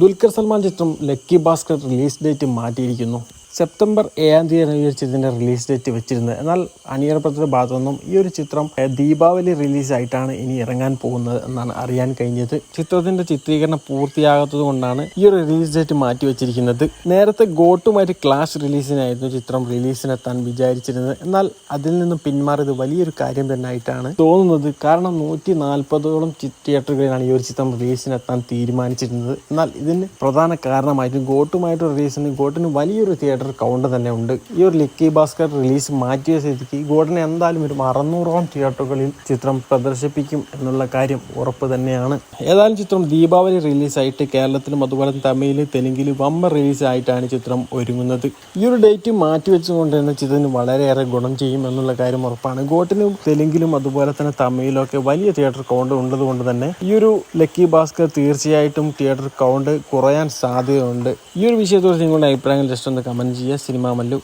ദുൽഖർ സൽമാൻ ചിത്രം lucky Bhaskar release date മാറ്റിയിരിക്കുന്നു. September ഏഴാം തീയതിയാണ് ഈ ഒരു ചിത്രത്തിന്റെ റിലീസ് ഡേറ്റ് വെച്ചിരുന്നത്. എന്നാൽ ഭാഗത്തു നിന്നും ഈ ഒരു ചിത്രം ദീപാവലി റിലീസായിട്ടാണ് ഇനി ഇറങ്ങാൻ പോകുന്നത് എന്നാണ് അറിയാൻ കഴിഞ്ഞത്. ചിത്രത്തിന്റെ ചിത്രീകരണം പൂർത്തിയാകാത്തത് കൊണ്ടാണ് ഈ ഒരു റിലീസ് ഡേറ്റ് മാറ്റി വെച്ചിരിക്കുന്നത്. നേരത്തെ ഗോട്ടുമായിട്ട് ക്ലാസ് റിലീസിനായിരുന്നു ചിത്രം റിലീസിനെത്താൻ വിചാരിച്ചിരുന്നത്. എന്നാൽ അതിൽ നിന്നും പിന്മാറിയത് വലിയൊരു കാര്യം തന്നെ ആയിട്ടാണ് തോന്നുന്നത്. കാരണം നൂറ്റി നാൽപ്പതോളം തിയേറ്ററുകളിലാണ് ഈ ഒരു ചിത്രം റിലീസിനെത്താൻ തീരുമാനിച്ചിരുന്നത്. എന്നാൽ ഇതിന് പ്രധാന കാരണമായിട്ട് ഗോട്ടുമായിട്ട് റിലീസിന് ഗോട്ടിന് വലിയൊരു തിയേറ്റർ കൗണ്ട് തന്നെ ഉണ്ട്. ഈ ഒരു ലക്കി ഭാസ്കർ റിലീസ് മാറ്റിയ സ്ഥിതിക്ക് ഗോട്ടിന് എന്തായാലും ഒരു അറുന്നൂറോളം തിയേറ്ററുകളിൽ ചിത്രം പ്രദർശിപ്പിക്കും എന്നുള്ള കാര്യം ഉറപ്പ് തന്നെയാണ്. ഏതായാലും ചിത്രം ദീപാവലി റിലീസായിട്ട് കേരളത്തിലും അതുപോലെ തമിഴിൽ തെലുങ്കിൽ വമ്പ റിലീസായിട്ടാണ് ചിത്രം ഒരുങ്ങുന്നത്. ഈ ഒരു ഡേറ്റ് മാറ്റി മാറ്റിവെച്ചുകൊണ്ട് തന്നെ ചിത്രത്തിന് വളരെയേറെ ഗുണം ചെയ്യും എന്നുള്ള കാര്യം ഉറപ്പാണ്. ഗോട്ടിനും തെലുങ്കിലും അതുപോലെ തന്നെ തമിഴിലും ഒക്കെ വലിയ തിയേറ്റർ കൗണ്ട് ഉള്ളതുകൊണ്ട് തന്നെ ഈ ഒരു ലക്കി ഭാസ്കർ തീർച്ചയായിട്ടും തിയേറ്റർ കൗണ്ട് കുറയാൻ സാധ്യതയുണ്ട്. ഈ ഒരു വിഷയത്തെക്കുറിച്ച് നിങ്ങളുടെ അഭിപ്രായങ്ങൾ ജസ്റ്റ് ഒന്ന് കമന്റ് ചെയ്യുക സിനിമ മല്ലു.